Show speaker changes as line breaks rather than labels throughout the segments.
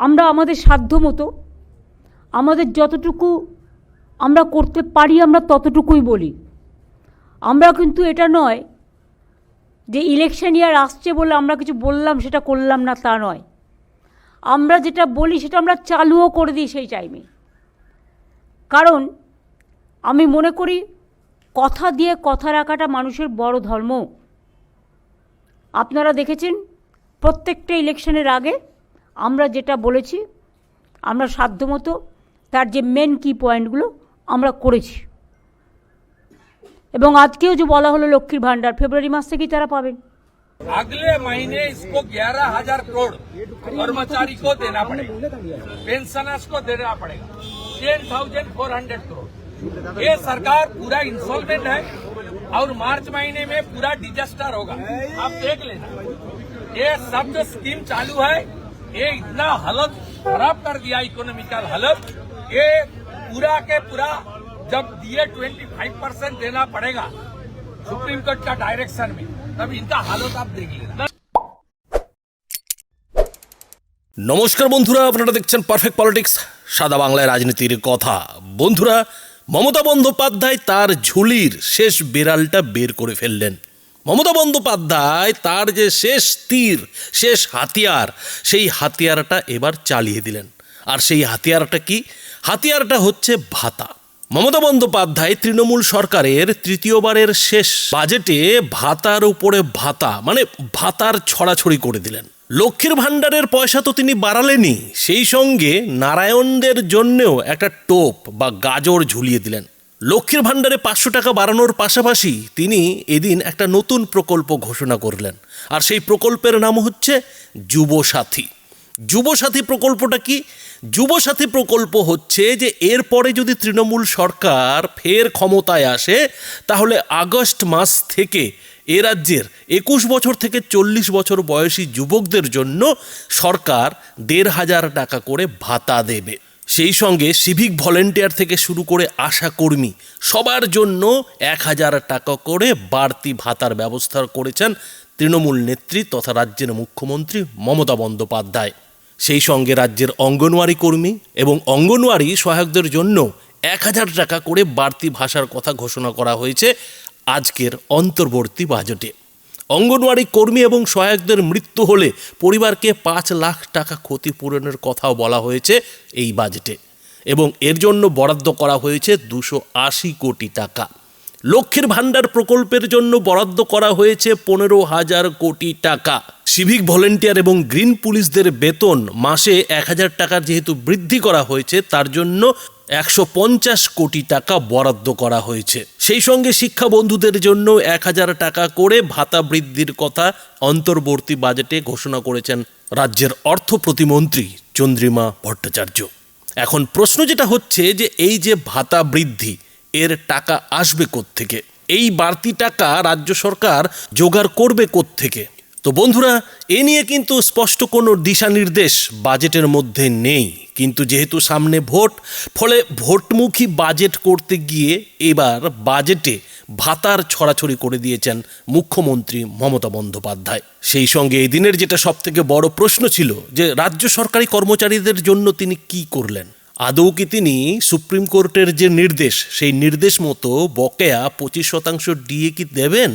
আমরা আমাদের সাধ্য মতো, আমাদের যতটুকু আমরা করতে পারি, আমরা ততটুকুই বলি। আমরা কিন্তু এটা নয় যে ইলেকশন ইয়ার আসছে বলে আমরা কিছু বললাম, সেটা করলাম না, তা নয়। আমরা যেটা বলি, সেটা আমরা চালুও করে দিই সেই টাইমে কারণ আমি মনে করি, কথা দিয়ে কথা রাখাটা মানুষের বড় ধর্ম। আপনারা দেখেছেন, প্রত্যেকটা ইলেকশনের আগে আমরা যেটা বলেছি আমরা সাধ্যমতো তার যে মেন কি পয়েন্টগুলো আমরা করেছি এবং আজকেও যে বলা হলো লক্ষ্মীর ভাণ্ডার ফেব্রুয়ারি মাস থেকেই তারা পাবেন
अगले महीने इसको ग्यारह हजार करोड़ कर्मचारी को देना पड़ेगा पेंशनर्स को देना पड़ेगा ten thousand four hundred crore ये सरकार पूरा इंस्टॉलमेंट है और मार्च महीने में पूरा डिजास्टर होगा आप देख लेना ये सब जो स्कीम चालू है ये इतना हालत खराब कर दिया इकोनॉमिकल हालत ये पूरा के पूरा जब दिए ट्वेंटी फाइव परसेंट देना पड़ेगा सुप्रीम कोर्ट का डायरेक्शन में तब इनका हालत आप देख लेना
নমস্কার বন্ধুরা আপনারা দেখছেন পারফেক্ট পলিটিক্স সাদা বাংলায় রাজনীতির কথা বন্ধুরা মমতা বন্দ্যোপাধ্যায় তার ঝুলির শেষ বেড়ালটা বের করে ফেললেন মমতা বন্দ্যোপাধ্যায় তার যে শেষ তীর, শেষ হাতিয়ার, সেই হাতিয়ারটা এবার চালিয়ে দিলেন। আর সেই হাতিয়ারটা কি? হাতিয়ারটা হচ্ছে ভাতা। মমতা বন্দ্যোপাধ্যায় তৃণমূল সরকারের তৃতীয়বারের শেষ বাজেটে ভাতার উপরে ভাতা মানে ভাতার ছড়াছড়ি করে দিলেন। লক্ষ্মীর ভাণ্ডারের পয়সা তো তিনি বাড়ালেনই, সেই সঙ্গে নারায়ণদের জন্যেও একটা টোপ বা গাজর ঝুলিয়ে দিলেন। লক্ষ্মীর ভাণ্ডারে পাঁচশো টাকা বাড়ানোর পাশাপাশি তিনি এদিন একটা নতুন প্রকল্প ঘোষণা করলেন। আর সেই প্রকল্পের নাম হচ্ছে যুবসাথী। যুবসাথী প্রকল্পটা কি? যুবসাথী প্রকল্প হচ্ছে যে এরপরে যদি তৃণমূল সরকার ফের ক্ষমতায় আসে, তাহলে আগস্ট মাস থেকে এ রাজ্যের একুশ বছর থেকে চল্লিশ বছর বয়সী যুবকদের জন্য সরকার দেড় হাজার টাকা করে ভাতা দেবে। সেই সঙ্গে সিভিক ভলেন্টিয়ার থেকে শুরু করে আশা কর্মী সবার জন্য এক হাজার টাকা করে বাড়তি ভাতার ব্যবস্থা করেছেন তৃণমূল নেত্রী তথা রাজ্যের মুখ্যমন্ত্রী মমতা বন্দ্যোপাধ্যায়। সেই সঙ্গে রাজ্যের অঙ্গনওয়াড়ি কর্মী এবং অঙ্গনওয়াড়ি সহায়কদের জন্য এক হাজার টাকা করে বাড়তি ভাষার কথা ঘোষণা করা হয়েছে আজকের অন্তর্বর্তী বাজেটে। অঙ্গনওয়াড়ি কর্মী এবং সহায়কদের মৃত্যু হলে পরিবারকে পাঁচ লাখ টাকা ক্ষতিপূরণের কথাও বলা হয়েছে এই বাজেটে এবং এর জন্য বরাদ্দ করা হয়েছে দুশো আশি কোটি টাকা। লক্ষ্মীর ভাণ্ডার প্রকল্পের জন্য বরাদ্দ করা হয়েছে পনেরো হাজার কোটি টাকা। সিভিক ভলেন্টিয়ার এবং গ্রিন পুলিশদের বেতন মাসে এক হাজার টাকার যেহেতু বৃদ্ধি করা হয়েছে, তার জন্য একশো পঞ্চাশ কোটি টাকা বরাদ্দ করা হয়েছে। সেই সঙ্গে শিক্ষা বন্ধুদের জন্য এক হাজার টাকা করে ভাতা বৃদ্ধির কথা অন্তর্বর্তী বাজেটে ঘোষণা করেছেন রাজ্যের অর্থ প্রতিমন্ত্রী চন্দ্রিমা ভট্টাচার্য। এখন প্রশ্ন যেটা হচ্ছে যে এই যে ভাতা বৃদ্ধি, এর টাকা আসবে থেকে এই বাড়তি টাকা রাজ্য সরকার জোগাড় করবে থেকে তো বন্ধুরা, এ নিয়ে কিন্তু স্পষ্ট কোনো দিশা নির্দেশ বাজেটের মধ্যে নেই। কিন্তু যেহেতু সামনে ভোট, ফলে ভোটমুখী বাজেট করতে গিয়ে এবার বাজেটে ভাতার ছড়াছড়ি করে দিয়েছেন মুখ্যমন্ত্রী মমতা বন্দ্যোপাধ্যায়। সেই সঙ্গে এই দিনের যেটা সবথেকে বড় প্রশ্ন ছিল যে, রাজ্য সরকারি কর্মচারীদের জন্য তিনি কি করলেন? আদৌ কি তিনি সুপ্রিম কোর্টের যে নির্দেশ, সেই নির্দেশ মতো বকেয়া পঁচিশ শতাংশ ডিএ কি দেবেন?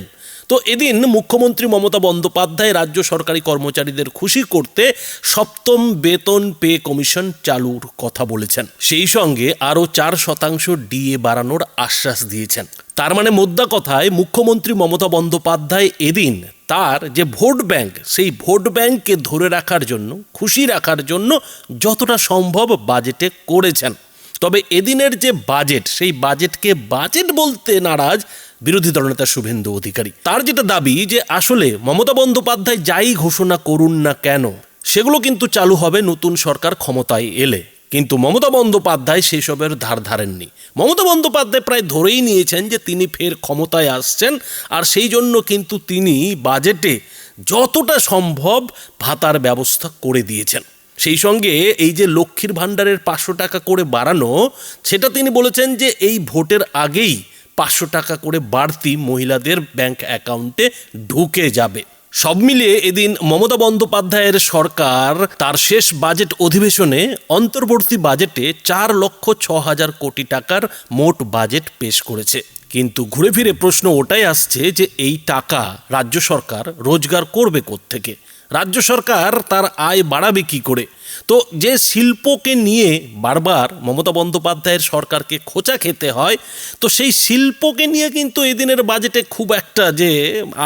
তো এদিন মুখ্যমন্ত্রী মমতা বন্দ্যোপাধ্যায় রাজ্য সরকারি কর্মচারীদের খুশি করতে সপ্তম বেতন পে কমিশন চালুর কথা বলেছেন। সেই সঙ্গে আরও চার শতাংশ ডিএ বাড়ানোর আশ্বাস দিয়েছেন। তার মানে মোদ্দা কথায় মুখ্যমন্ত্রী মমতা বন্দ্যোপাধ্যায় এদিন তার যে ভোট ব্যাংক, সেই ভোট ব্যাংককে ধরে রাখার জন্য, খুশি রাখার জন্য যতটা সম্ভব বাজেটে করেছেন। তবে এদিনের যে বাজেট, সেই বাজেটকে বাজেট বলতে নারাজ বিরোধী দলনেতা শুভেন্দু অধিকারী। তার যেটা দাবি যে আসলে মমতা বন্দ্যোপাধ্যায় যাই ঘোষণা করুন না কেন, সেগুলো কিন্তু চালু হবে নতুন সরকার ক্ষমতায় এলে। কিন্তু মমতা বন্দ্যোপাধ্যায় সেসবের ধার ধারেননি। মমতা বন্দ্যোপাধ্যায় প্রায় ধরেই নিয়েছেন যে তিনি ফের ক্ষমতায় আসছেন, আর সেই জন্য কিন্তু তিনি বাজেটে যতটা সম্ভব ভাতার ব্যবস্থা করে দিয়েছেন। সেই সঙ্গে এই যে লক্ষ্মীর ভাণ্ডারের পাঁচশো টাকা করে বাড়ানো, সেটা তিনি বলেছেন যে এই ভোটের আগেই পাঁচশো টাকা করে বাড়তি মহিলাদের ব্যাংক অ্যাকাউন্টে ঢুকে যাবে। সব মিলিয়ে এদিন মমতা বন্দ্যোপাধ্যায়ের সরকার তার শেষ বাজেট অধিবেশনে অন্তর্বর্তী বাজেটে চার লক্ষ ছ হাজার কোটি টাকার মোট বাজেট পেশ করেছে। কিন্তু ঘুরে ফিরে প্রশ্ন ওটাই আসছে যে এই টাকা রাজ্য সরকার রোজগার করবে থেকে রাজ্য সরকার তার আয় বাড়াবে কী করে? তো যে শিল্পকে নিয়ে বারবার মমতা বন্দ্যোপাধ্যায়ের সরকারকে খোঁচা খেতে হয়, তো সেই শিল্পকে নিয়ে কিন্তু এদিনের বাজেটে খুব একটা যে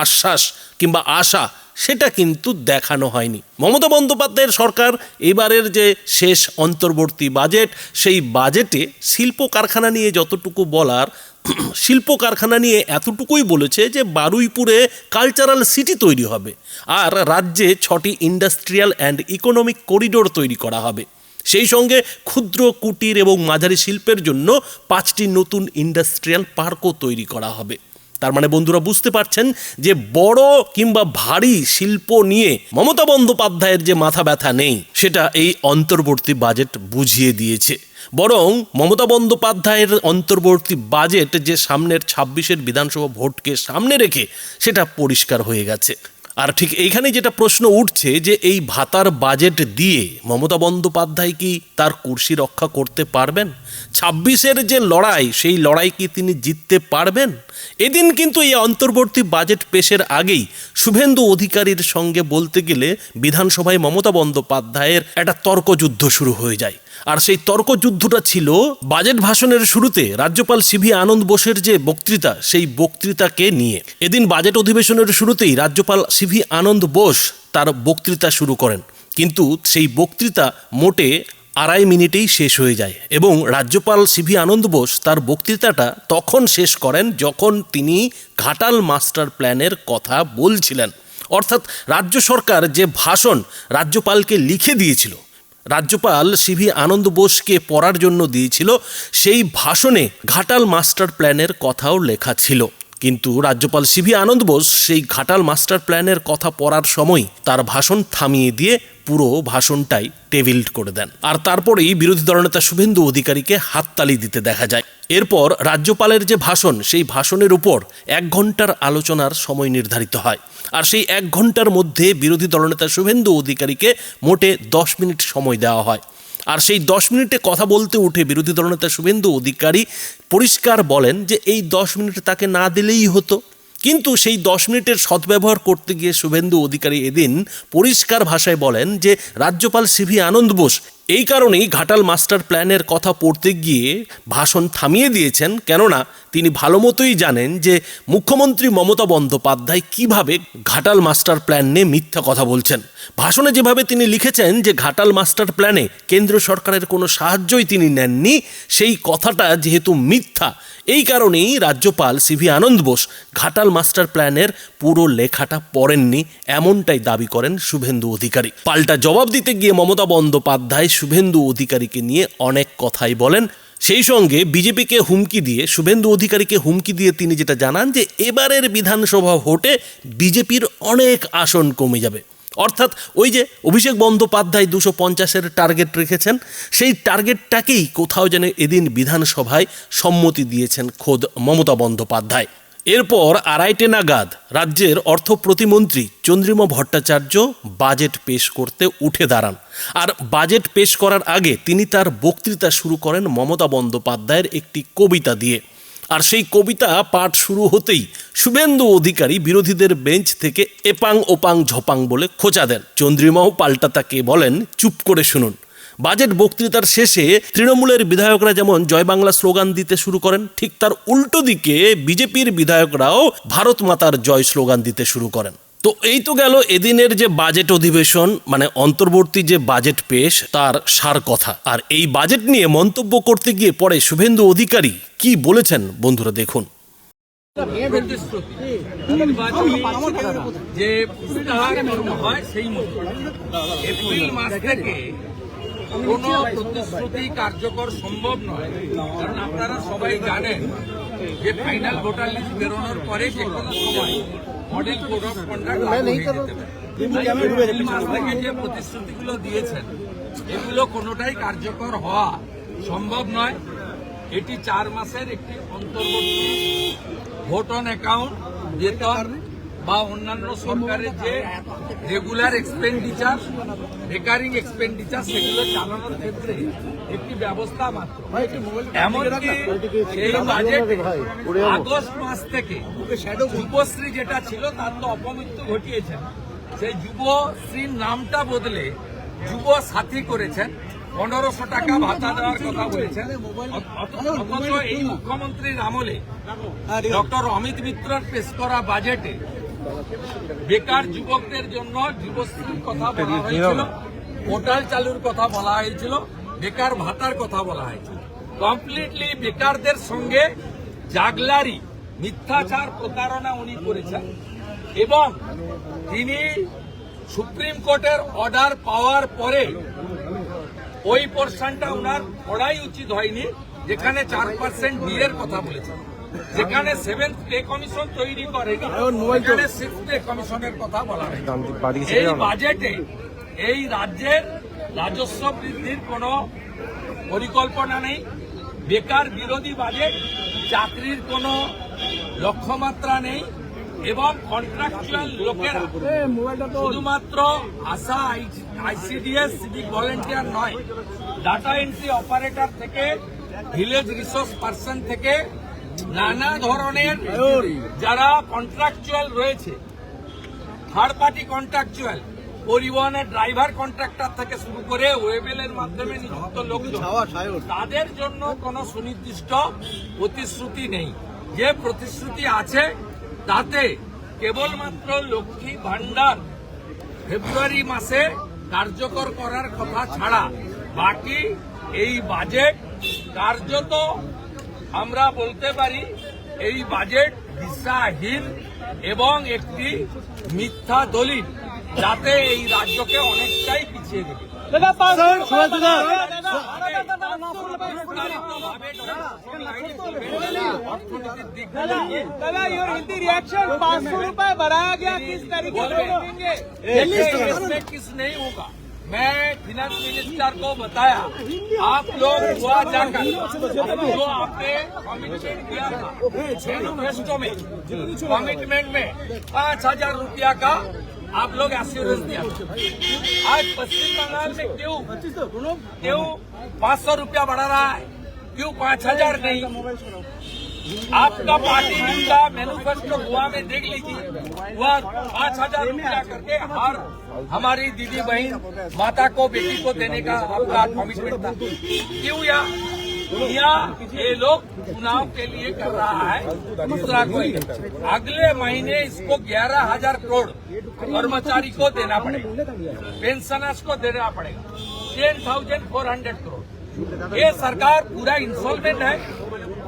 আশ্বাস কিংবা আশা, সেটা কিন্তু দেখানো হয়নি। মমতা বন্দ্যোপাধ্যায়ের সরকার এবারের যে শেষ অন্তর্বর্তী বাজেট, সেই বাজেটে শিল্প কারখানা নিয়ে যতটুকু বলার শিল্প কারখানা নিয়ে এতটুকুই বলেছে যে বারুইপুরে কালচারাল সিটি তৈরি হবে আর রাজ্যে ছটি ইন্ডাস্ট্রিয়াল অ্যান্ড ইকোনমিক করিডোর তৈরি করা হবে। সেই সঙ্গে ক্ষুদ্র, কুটির এবং মাঝারি শিল্পের জন্য পাঁচটি নতুন ইন্ডাস্ট্রিয়াল পার্কও তৈরি করা হবে। তার মানে বন্ধুরা বুঝতে পারছেন যে বড় কিংবা ভারী শিল্প নিয়ে মমতা বন্দ্যোপাধ্যায়ের যে মাথা ব্যথা নেই, সেটা এই অন্তর্বর্তী বাজেট বুঝিয়ে দিয়েছে। বরং মমতা বন্দ্যোপাধ্যায়ের অন্তর্বর্তী বাজেট যে সামনের ছাব্বিশের বিধানসভা ভোটকে সামনে রেখে সেটা পরিষ্কার হয়ে গেছে। আর ঠিক এইখানে যেটা প্রশ্ন উঠছে যে এই ভাতার বাজেট দিয়ে মমতা বন্দ্যোপাধ্যায় কি তার কুর্সি রক্ষা করতে পারবেন? ছাব্বিশের যে লড়াই, সেই লড়াই কি তিনি জিততে পারবেন? এদিন কিন্তু এই অন্তর্বর্তী বাজেট পেশের আগেই শুভেন্দু অধিকারীর সঙ্গে বলতে গেলে বিধানসভায় মমতা বন্দ্যোপাধ্যায়ের একটা তর্কযুদ্ধ শুরু হয়ে যায়। আর সেই তর্কযুদ্ধটা ছিল বাজেট ভাষণের শুরুতে রাজ্যপাল সিভি আনন্দ বোসের যে বক্তৃতা, সেই বক্তৃতাকে নিয়ে। এদিন বাজেট অধিবেশনের শুরুতেই রাজ্যপাল সিভি আনন্দ বোস তার বক্তৃতা শুরু করেন। কিন্তু সেই বক্তৃতা মোটে আড়াই মিনিটেই শেষ হয়ে যায় এবং রাজ্যপাল সিভি আনন্দ বোস তার বক্তৃতাটা তখন শেষ করেন যখন তিনি ঘাটাল মাস্টার প্ল্যানের কথা বলছিলেন। অর্থাৎ রাজ্য সরকার যে ভাষণ রাজ্যপালকে লিখে দিয়েছিল রাজ্যপাল সিভি আনন্দ বোসকে পড়ার জন্য দিয়েছিল, সেই ভাষণে ঘাটাল মাস্টার প্ল্যানের কথাও লেখা ছিল। কিন্তু রাজ্যপাল সিভি আনন্দ বোস সেই ঘাটাল মাস্টার প্ল্যানের কথা পড়ার সময় তার ভাষণ থামিয়ে দিয়ে পুরো ভাষণটাই টেবিল্ড করে দেন। আর তারপরেই বিরোধী দলনেতা শুভেন্দু অধিকারীকে হাততালি দিতে দেখা যায়। এরপর রাজ্যপালের যে ভাষণ, সেই ভাষণের উপর এক ঘণ্টার আলোচনার সময় নির্ধারিত হয়। আর সেই এক ঘণ্টার মধ্যে বিরোধী দলনেতা শুভেন্দু অধিকারীকে মোটে দশ মিনিট সময় দেওয়া হয়। আর সেই দশ মিনিটে কথা বলতে উঠে বিরোধী দলনেতা শুভেন্দু অধিকারী পরিষ্কার বলেন যে, এই দশ মিনিট তাকে না দিলেই হতো। কিন্তু সেই দশ মিনিটের সদ্ব্যবহার করতে গিয়ে শুভেন্দু অধিকারী এদিন পরিষ্কার ভাষায় বলেন যে, রাজ্যপাল সিভি আনন্দ বোস এই কারণেই ঘাটাল মাস্টার প্ল্যানের কথা পড়তে গিয়ে ভাষণ থামিয়ে দিয়েছেন, কেননা তিনি ভালো মতোই জানেন যে মুখ্যমন্ত্রী মমতা বন্দ্যোপাধ্যায় কীভাবে ঘাটাল মাস্টার প্ল্যান নিয়ে মিথ্যা কথা বলছেন। ভাষণে যেভাবে তিনি লিখেছেন যে ঘাটাল মাস্টার প্ল্যানে কেন্দ্র সরকারের কোনো সাহায্যই তিনি নেননি, সেই কথাটা যেহেতু মিথ্যা, এই কারণেই রাজ্যপাল সিভি আনন্দ বোস ঘাটাল মাস্টার প্ল্যানের পুরো লেখাটা পড়েননি, এমনটাই দাবি করেন শুভেন্দু অধিকারী। পাল্টা জবাব দিতে গিয়ে মমতা বন্দ্যোপাধ্যায় শুভেন্দু অধিকারীকে নিয়ে অনেক কথাই বলেন। সেই সঙ্গে বিজেপিকে হুমকি দিয়ে, শুভেন্দু অধিকারীকে হুমকি দিয়ে তিনি যেটা জানান যে, এবারের বিধানসভা ভোটে বিজেপির অনেক আসন কমে যাবে। অর্থাৎ ওই যে অভিষেক বন্দ্যোপাধ্যায় দুশো পঞ্চাশের টার্গেট রেখেছেন, সেই টার্গেটটাকেই কোথাও যেন এদিন বিধানসভায় সম্মতি দিয়েছেন খোদ মমতা বন্দ্যোপাধ্যায়। এরপর আড়াইটে নাগাদ রাজ্যের অর্থ প্রতিমন্ত্রী চন্দ্রিমা ভট্টাচার্য বাজেট পেশ করতে উঠে দাঁড়ান। আর বাজেট পেশ করার আগে তিনি তার বক্তৃতা শুরু করেন মমতা বন্দ্যোপাধ্যায়ের একটি কবিতা দিয়ে। আর সেই কবিতা পাঠ শুরু হতেই শুভেন্দু অধিকারী বিরোধীদের বেঞ্চ থেকে এপাং ওপাং ঝপাং বলে খোঁচা দেন। চন্দ্রিমাও পাল্টা তাকে বলেন, চুপ করে শুনুন। বাজেট বক্তৃতার শেষে তৃণমূলের বিধায়করা যেমন জয় বাংলা স্লোগান দিতে শুরু করেন, ঠিক তার উল্টো দিকে বিজেপির বিধায়করাও ভারত মাতার জয় স্লোগান দিতে শুরু করেন। তো এই তো গেল এদিনের যে বাজেট অধিবেশন মানে অন্তর্বর্তী যে বাজেট পেশ, তার সার কথা। আর এই বাজেট নিয়ে মন্তব্য করতে গিয়ে পরে শুভেন্দু অধিকারী কি বলেছেন বন্ধুরা দেখুন।
যে হয় সেই মাস থেকে কোনো প্রতিশ্রুতি কার্যকর সম্ভব নয়। কারণ আপনারা সবাই জানেন যে ফাইনাল ভোটার লিস্ট বেরোনোর পরে যে কোনো সময় মডেল কোড অফ কন্ডাক্ট যেতে মাস থেকে যে প্রতিশ্রুতিগুলো দিয়েছেন এগুলো কোনোটাই কার্যকর হওয়া সম্ভব নয়। এটি চার মাসের একটি অন্তর্বর্তী ভোট অন অ্যাকাউন্ট বেতন বা অন্যান্য সরকারের যে রেগুলার এক্সপেন্ডিচার রেকারিং এক্সপেন্ডিচার সেগুলো চালানোর ক্ষেত্রে একটি ব্যবস্থা মাত্র। এমনকি সেই বাজেটে আগস্ট মাস থেকে যুবশ্রী যেটা ছিল তার তো অপমৃত্যু ঘটিয়েছেন। সেই যুবশ্রীর নামটা বদলে যুব সাথী করেছেন। পনেরোশো টাকা ভাতা দেওয়ার কথা বলেছেন। অথচ এই মুখ্যমন্ত্রীর আমলে ডক্টর অমিত মিত্রর পেশ করা বাজেটে বেকার যুবকদের জন্য যুবশ্রীর কথা বলা হয়েছিল পোর্টাল চালুর কথা বলা হয়েছিল, বেকার ভাতার কথা বলা হয়েছিল। কমপ্লিটলি বেকারদের সঙ্গে জাগলারি মিথ্যাচার প্রতারণা উনি করেছেন এবং তিনি সুপ্রিম কোর্টের অর্ডার পাওয়ার পরে ওই পোর্শনটা ওনার পড়াই উচিত হয়নি, যেখানে চার পার্সেন্ট ডিএর কথা বলেছেন। যেখানে সেভেন্থ পে কমিশন তৈরি করেনি সেখানে সিক্স পে কমিশনের কথা বলা হয়েছে। এই বাজেটে এই রাজ্যের রাজস্ব বৃদ্ধির কোনো পরিকল্পনা নেই। বেকার বিরোধী বাজেট চাকরির কোনো লক্ষ্যমাত্রা নেই এবং কন্ট্রাকচুয়াল লোকেরা শুধুমাত্র আশা আইসিডিএস সিভিক ভলেন্টিয়ার নয় ডাটা এন্ট্রি অপারেটর থেকে ভিলেজ রিসোর্স পার্সন থেকে নানা ধরনের যারা কন্ট্রাকচুয়াল রয়েছে থার্ড পার্টি কন্ট্রাকচুয়াল পরিবহনের ড্রাইভার কন্ট্রাক্টর থেকে শুরু করে ওয়েবেলের মাধ্যমে নিযুক্ত লোকজন, তাদের জন্য কোনো সুনির্দিষ্ট প্রতিশ্রুতি নেই। যে প্রতিশ্রুতি আছে, তাতে কেবলমাত্র লক্ষ্মী ভান্ডার ফেব্রুয়ারি মাসে কার্যকর করার কথা ছাড়া বাকি এই বাজেট কার্যত আমরা বলতে পারি এই বাজেট দিশাহীন এবং একটি মিথ্যা দলিল যাতে এই রাজ্যকে অনেকটাই পিছিয়ে দেবে অর্থনীতির দিক দিয়ে
दादा योर हिंदी रिएक्शन पाँच सौ रूपए बढ़ाया गया किस तरीके से देंगे
देखिए, इसमें किस नहीं होगा मैं फिनेंस मिनिस्टर को बताया, आप लोग हुआ जाकर जो आपने कमिटमेंट किया था। मैनिफेस्टो में कमिटमेंट में पाँच हज़ार रूपया का आप लोग एश्योरेंस दिया आज पश्चिम बंगाल में क्यों क्यों पाँच सौ रुपया बढ़ा रहा है? क्यों पाँच हज़ार नहीं? आपका पार्टी का मैनिफेस्टो गोवा में देख लीजिए। वह पाँच हज़ार रुपया करके हर हमारी दीदी बहन माता को, बेटी को देने का आपका कमिटमेंट था। क्यों या? या ये लोग चुनाव के लिए कर रहा है? दूसरा कोई अगले महीने इसको ग्यारह हज़ार करोड़ कर्मचारी को देना पड़ेगा। पेंशनर्स को देना पड़ेगा। Ten thousand four hundred crore. ये सरकार पूरा इंस्टॉलमेंट है।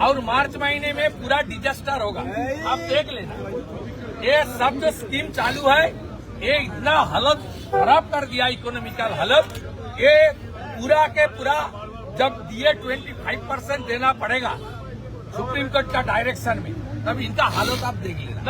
और मार्च महीने में पूरा डिजास्टर होगा। आप देख लेना। ये सब जो स्कीम चालू है, ये इतना हालत खराब कर दिया इकोनॉमिकल हालत। ये पूरा के पूरा जब दिए 25 परसेंट देना पड़ेगा सुप्रीम कोर्ट का डायरेक्शन में, तब इनका हालत आप देख लेना।